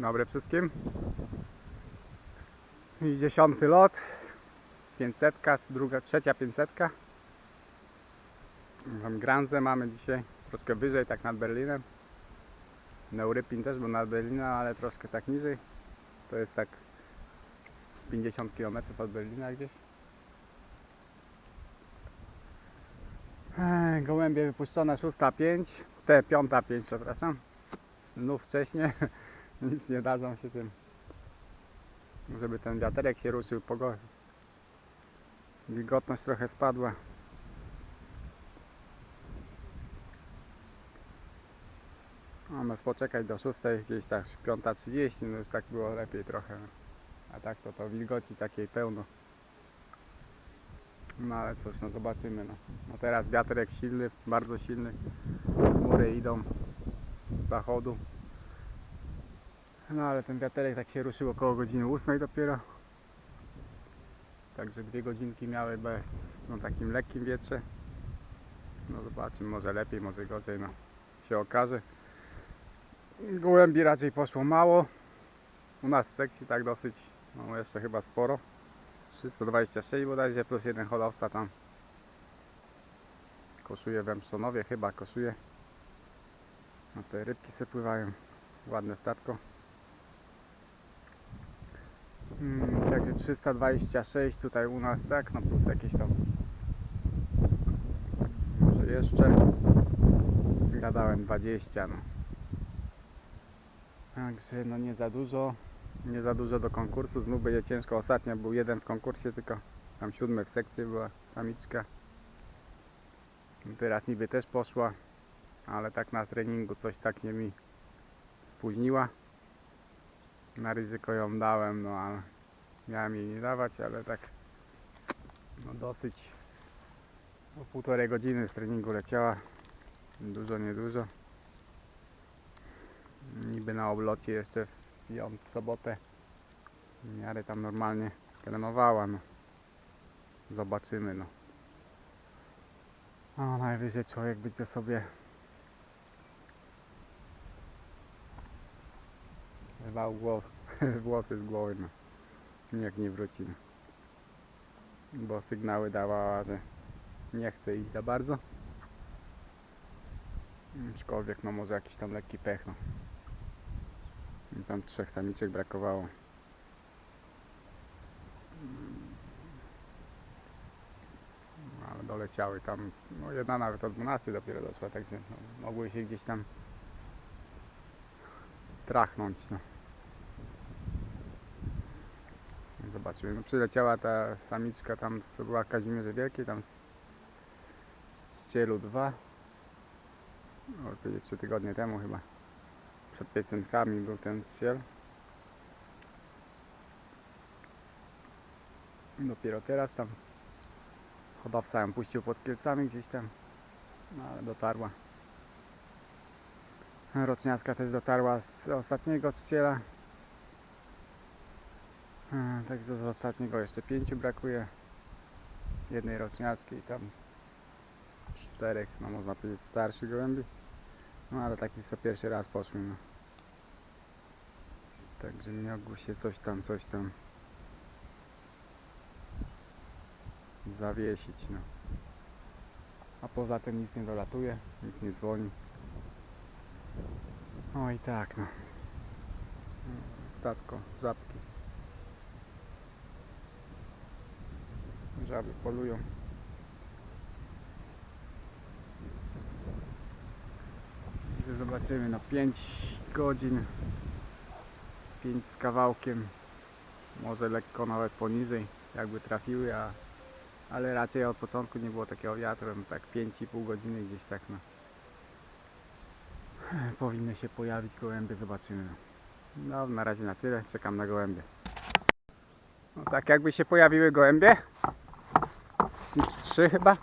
Dzień dobry wszystkim. I dziesiąty lot. 500, druga, trzecia 500. Tam Granzę mamy dzisiaj troszkę wyżej, tak nad Berlinem. Neurypin też był nad Berlinem, ale troszkę tak niżej. To jest tak z 50 km od Berlina gdzieś. Ej, Gołębie wypuszczone 6.05, te 5.05 przepraszam. Znów wcześniej, nic nie dadzą się tym, żeby ten wiaterek się ruszył, pogoda. Wilgotność trochę spadła. Mamy poczekać do 6, gdzieś tak 5.30, no już tak było lepiej trochę. A tak to to wilgoci takiej pełno. No ale cóż, no zobaczymy. No, no teraz wiaterek silny, bardzo silny. Chmury idą z zachodu. No ale ten wiaterek tak się ruszył około godziny 8 dopiero. Także dwie godzinki miały bez, no takim lekkim wietrze. No zobaczymy, może lepiej, może gorzej, no się okaże. Gołębi raczej poszło mało. U nas w sekcji tak dosyć, no jeszcze chyba sporo. 326 bodajże plus jeden hodowca tam koszuje w Emszonowie, chyba koszuje. No te rybki se pływają, ładne statko. Mm, także 326 tutaj u nas, tak, no plus jakieś tam może jeszcze gadałem 20 no. Także no nie za dużo nie za dużo do konkursu, znów będzie ciężko. Ostatnio był jeden w konkursie, tylko tam siódmy w sekcji była samiczka. Teraz niby też poszła, ale tak na treningu coś tak nie mi spóźniła. Na ryzyko ją dałem, no ale miałem jej nie dawać, ale tak no dosyć o półtorej godziny z treningu leciała. Dużo, niedużo. Niby na oblocie jeszcze ją w sobotę w miarę tam normalnie trenowała, no. Zobaczymy, no. O, najwyżej człowiek będzie sobie rwał głow, włosy z głowy, no. Jak nie wróci, no. Bo sygnały dawała, że nie chce iść za bardzo. Aczkolwiek, no może jakiś tam lekki pech, no. Tam trzech samiczek brakowało. No, Ale doleciały tam, no jedna nawet o 12 dopiero doszła, także no, mogły się gdzieś tam trachnąć. No. Zobaczymy. No, przyleciała ta samiczka tam, co była Kazimierze Wielkiej, tam z, z Cielu 2. No, powiedzieć 3 tygodnie temu chyba przed pięćsetkami był ten strzel. Dopiero teraz tam hodowca ją puścił pod Kielcami gdzieś tam, no ale dotarła. Roczniacka też dotarła z ostatniego strzela. E, Także z ostatniego jeszcze pięciu brakuje. Jednej roczniaczki i tam czterech, no można powiedzieć starszych gołębi. No ale takich co pierwszy raz poszły, no. Także miałby się coś tam, coś tam zawiesić, no. A poza tym nic nie dolatuje, nikt nie dzwoni. O i tak, no. Statko, żabki. Żaby polują. Zobaczymy, no 5 godzin. 5 z kawałkiem. Może lekko nawet poniżej jakby trafiły, a, ale raczej od początku nie było takiego wiatru, no tak 5,5 godziny gdzieś tak no. Powinny się pojawić gołębie, zobaczymy no na razie na tyle, czekam na gołębie. No tak jakby się pojawiły gołębie trzy chyba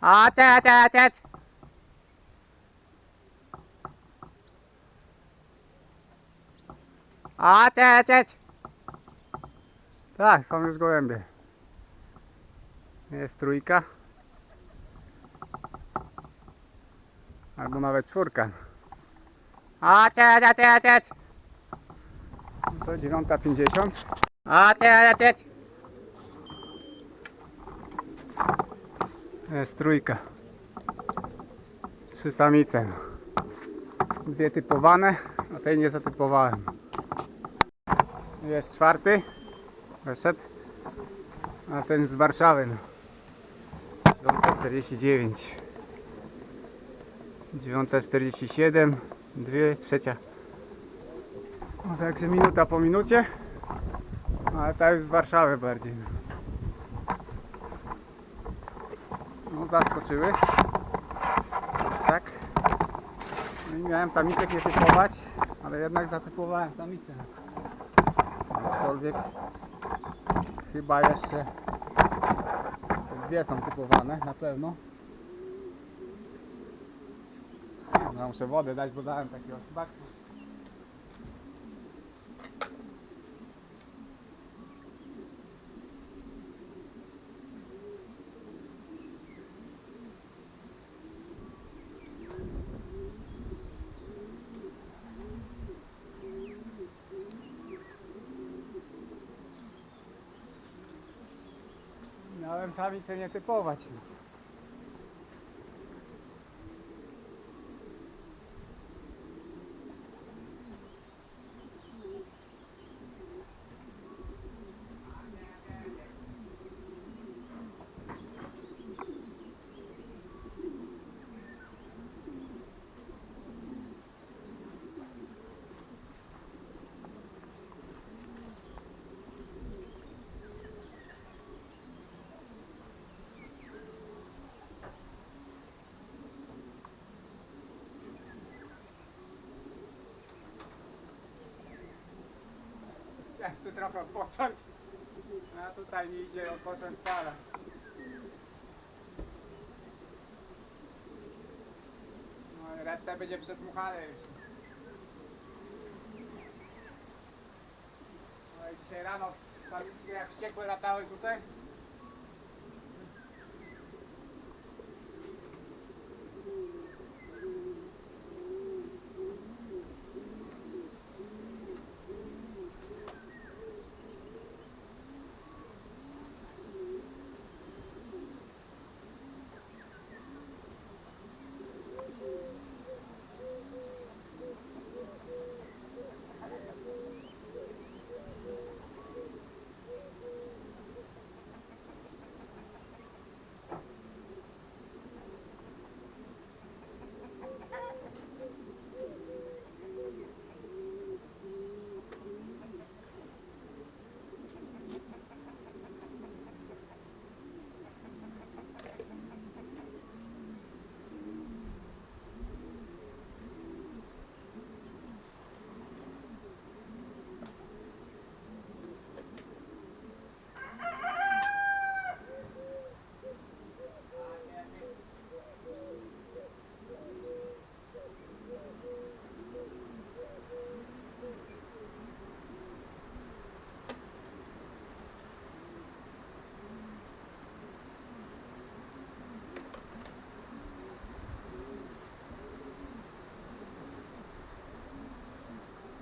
a cia, cia, cia. A, cześć. Tak, są już gołębie. Jest trójka. Albo nawet czwórka. A cieć, a cieć, cieć. No To 9.50. A cieć, cieć. Jest trójka. Trzy samice. no. Dwie typowane, a tej nie zatypowałem. Jest czwarty. Wyszedł. A ten z Warszawy. No. 9.49. 9.47. Dwie, trzecia. No także minuta po minucie. Ale ta już z Warszawy bardziej. No, no zaskoczyły. Już tak. No miałem samiczek nie typować, ale jednak zatypowałem samicę. Aczkolwiek chyba jeszcze dwie są typowane na pewno. No, muszę wodę dać, bo dałem takiego Miałem samicę nie typować. No. Ja chcę trochę odpocząć. A tutaj nie idzie odpocząć wcale. No reszta będzie przedmuchane już. No i dzisiaj rano jak wściekłe latały tutaj.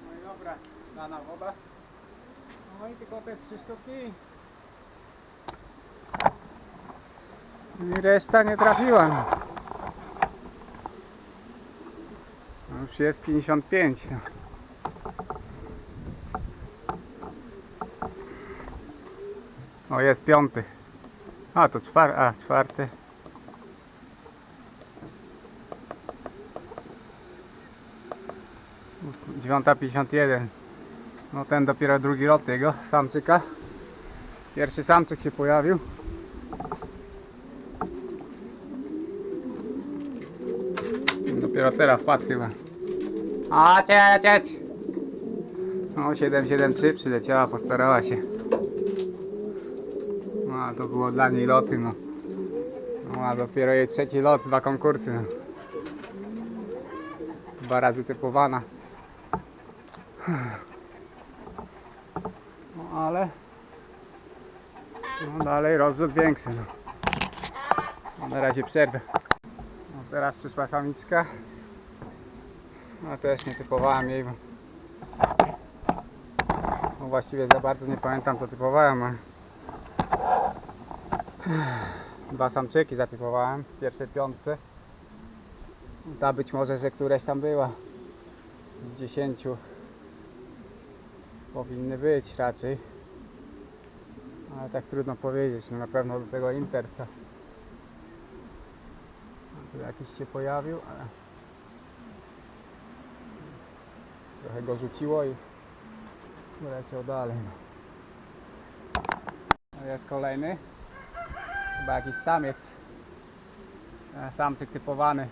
No i dana woda. No i tylko te trzy sztuki. I reszta nie trafiła. no. Już jest 55. No. O, jest piąty. A, to czwarty. A, czwarty. Ósmy- 9.51. No ten dopiero drugi lot tego samczyka. Pierwszy samczyk się pojawił. Dopiero teraz wpadł chyba. Cieć, cieć. No 773 przyleciała, postarała się. No a to było dla niej loty no. No a dopiero jej trzeci lot, dwa konkursy. No. Dwa razy typowana. Ale no dalej rozrzut większy. No, na razie przerwę. No, teraz przyszła samiczka. No też nie typowałem jej, bo no właściwie za bardzo nie pamiętam co typowałem, ale dwa samczyki zatypowałem w pierwszej piątce. Ta być może, że któreś tam była z dziesięciu powinny być raczej. Ale tak trudno powiedzieć, no na pewno do tego Interfa. Tu jakiś się pojawił, ale trochę go rzuciło i poleciał dalej. No. No jest kolejny. Chyba jakiś samiec. E, Samczyk typowany.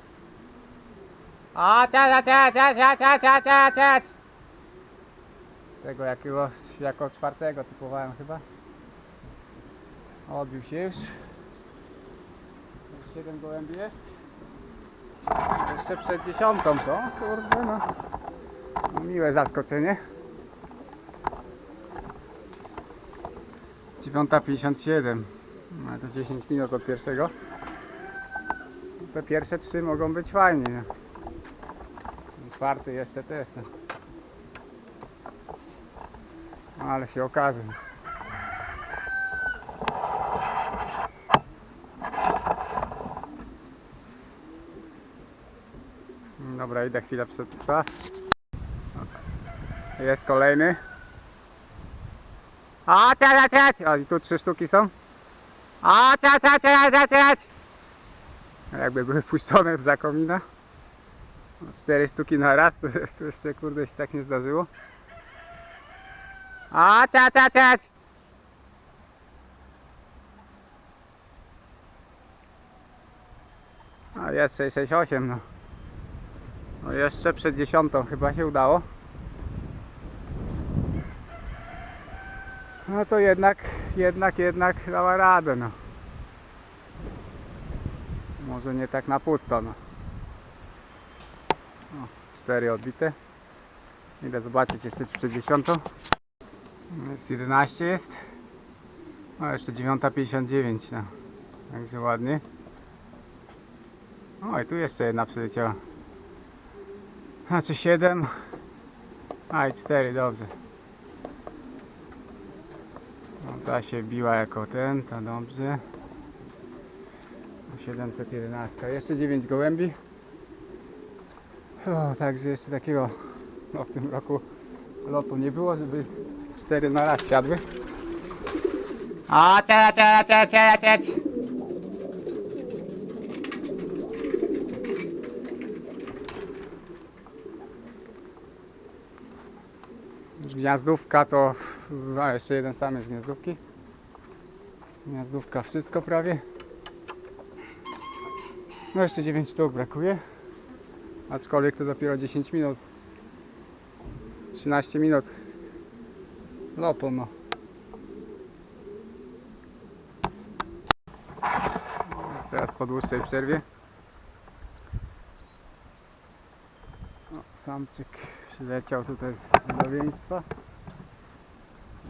A, cia, cia, cia, cia, cia, cia, cia, cia. Tego jakiego, jako czwartego typowałem chyba. Odbił się już. Już jeden gołębi jest. Jeszcze przed dziesiątą to, kurde no. Miłe zaskoczenie. 9.57. No to 10 minut od pierwszego. Te pierwsze trzy mogą być fajnie. No. Czwarty jeszcze też. No. Ale się okaże. Dobra, idę chwilę przed psa. Jest kolejny. A, cia, cia, cia. O, i tu trzy sztuki są. A, cia, cia, cia, cia, cia. Jakby były puszczone z komina. No, Cztery sztuki na raz, to jeszcze kurde się tak nie zdarzyło. A, cia, cia, cia. A jest 668 no. No jeszcze przed dziesiątą chyba się udało. No to jednak, jednak, jednak dała radę, no. Może nie tak na pusto, no. O, cztery odbite. Idę zobaczyć jeszcze przed dziesiątą. Jest 11 jest. No jeszcze 9.59, no. Także ładnie. O i tu jeszcze jedna przyleciała. Znaczy 7. A i 4, dobrze. No, ta się biła jako ten, ta dobrze. 711. Jeszcze 9 gołębi. O, także jeszcze takiego no, w tym roku lotu nie było, żeby 4 na raz siadły. Cia, cia, cia, cia, cia, cia. Już gniazdówka to. A jeszcze jeden sam jest z gniazdówki. Gniazdówka wszystko prawie. No jeszcze 9 sztuk brakuje. Aczkolwiek to dopiero 10 minut. 13 minut. Lopu no. Jest teraz po dłuższej przerwie. O, samczyk przyleciał tutaj z podobieństwa.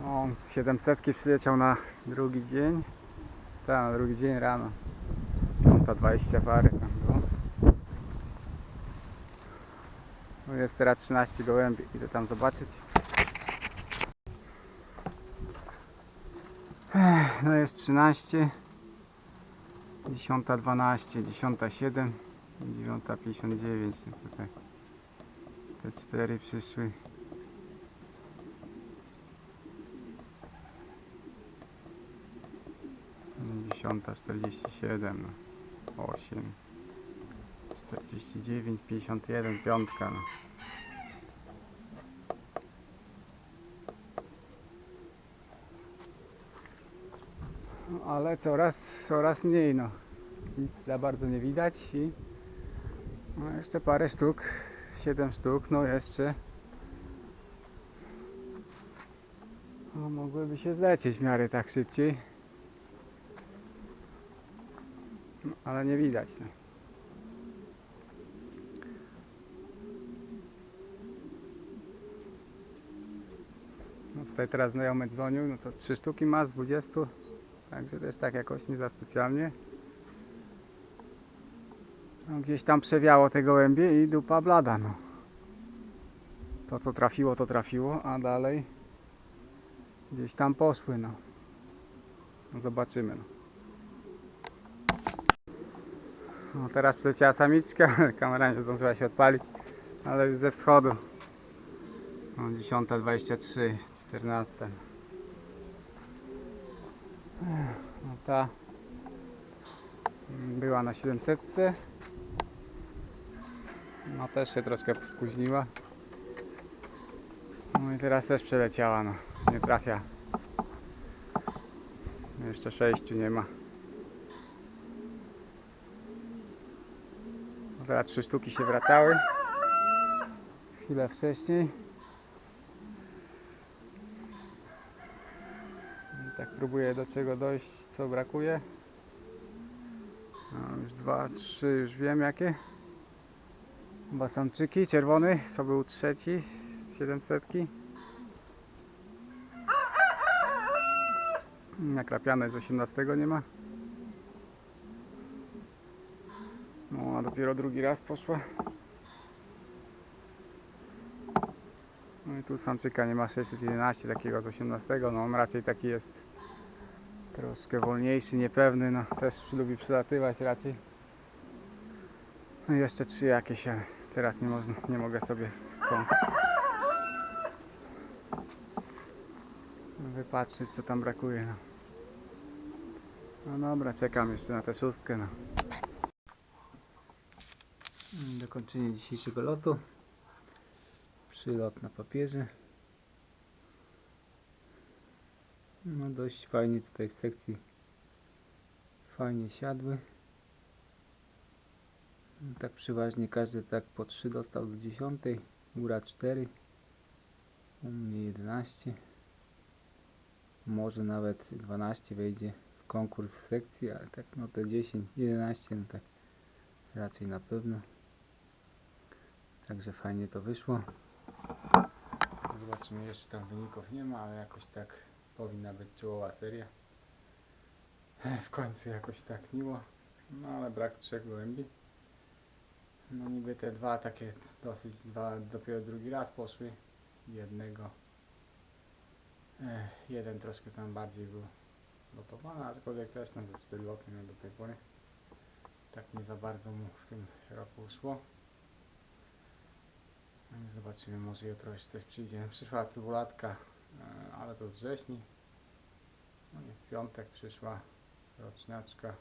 No, On z 700 przyleciał na drugi dzień. Tak, na drugi dzień rano. 5.20 pary tam było. No jest teraz 13 gołębi. Idę tam zobaczyć. No jest 13. 10.12, 10.07, 9.59 no tutaj. Te cztery przyszły. Dziesiąta czterdzieści siedem, no. osiem, czterdzieści dziewięć, pięćdziesiąt jeden, piątka. No. Ale coraz, coraz mniej, no. Nic za bardzo nie widać i no jeszcze parę sztuk, 7 sztuk, no jeszcze no, mogłyby się zlecieć w miarę tak szybciej. No, ale nie widać. No. No tutaj teraz znajomy dzwonił, no to 3 sztuki ma z 20, także też tak jakoś nie za specjalnie. No, gdzieś tam przewiało te gołębie i dupa blada, no. To co trafiło, to trafiło, a dalej gdzieś tam poszły, no. no zobaczymy, no. No teraz przyleciała samiczka, kamera nie zdążyła się odpalić, ale już ze wschodu. No 10.23, 14. No ta była na 700. No też się troszkę spóźniła. No i teraz też przeleciała, no. Nie trafia. Jeszcze sześciu nie ma. Teraz trzy sztuki się wracały. Chwilę wcześniej. I tak próbuję do czego dojść, co brakuje. No, już dwa, trzy, już wiem jakie. Chyba samczyki, czerwony, co był trzeci z 700. Nakrapiane z 18 nie ma. No a dopiero drugi raz poszła. No i tu samczyka nie ma 611 takiego z 18. No on raczej taki jest troszkę wolniejszy, niepewny. No też lubi przylatywać raczej. No i jeszcze trzy jakieś, ale teraz nie, można, nie mogę sobie skąd wypatrzeć co tam brakuje. No. no dobra, czekam jeszcze na tę szóstkę. No. Dokończenie dzisiejszego lotu. Przylot na papierze. No dość fajnie tutaj w sekcji fajnie siadły. Tak przeważnie każdy tak po 3 dostał do 10, góra 4, u mnie 11. Może nawet 12 wejdzie w konkurs sekcji, ale tak no te 10, 11 no tak raczej na pewno. Także fajnie to wyszło. Zobaczymy, jeszcze tam wyników nie ma, ale jakoś tak powinna być czołowa seria. W końcu jakoś tak miło. No ale brak trzech gołębi. No niby te dwa takie dosyć, dwa dopiero drugi raz poszły. Jednego. Ech, jeden troszkę tam bardziej był lotowany, aczkolwiek też na te cztery loty miał do tej pory. Tak nie za bardzo mu w tym roku szło. No zobaczymy, może jutro jeszcze coś przyjdzie. Przyszła dwulatka, ale to z wrześni. No i w piątek przyszła roczniaczka e,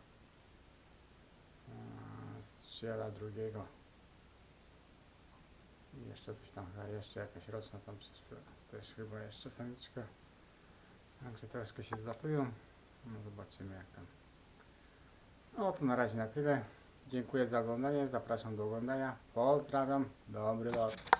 strzela drugiego. I jeszcze coś tam, jeszcze jakaś roczna tam przyszła. Też chyba jeszcze samiczka. Także troszkę się zlatują. No zobaczymy jak tam. No to na razie na tyle. Dziękuję za oglądanie. Zapraszam do oglądania. Pozdrawiam. Dobry lot.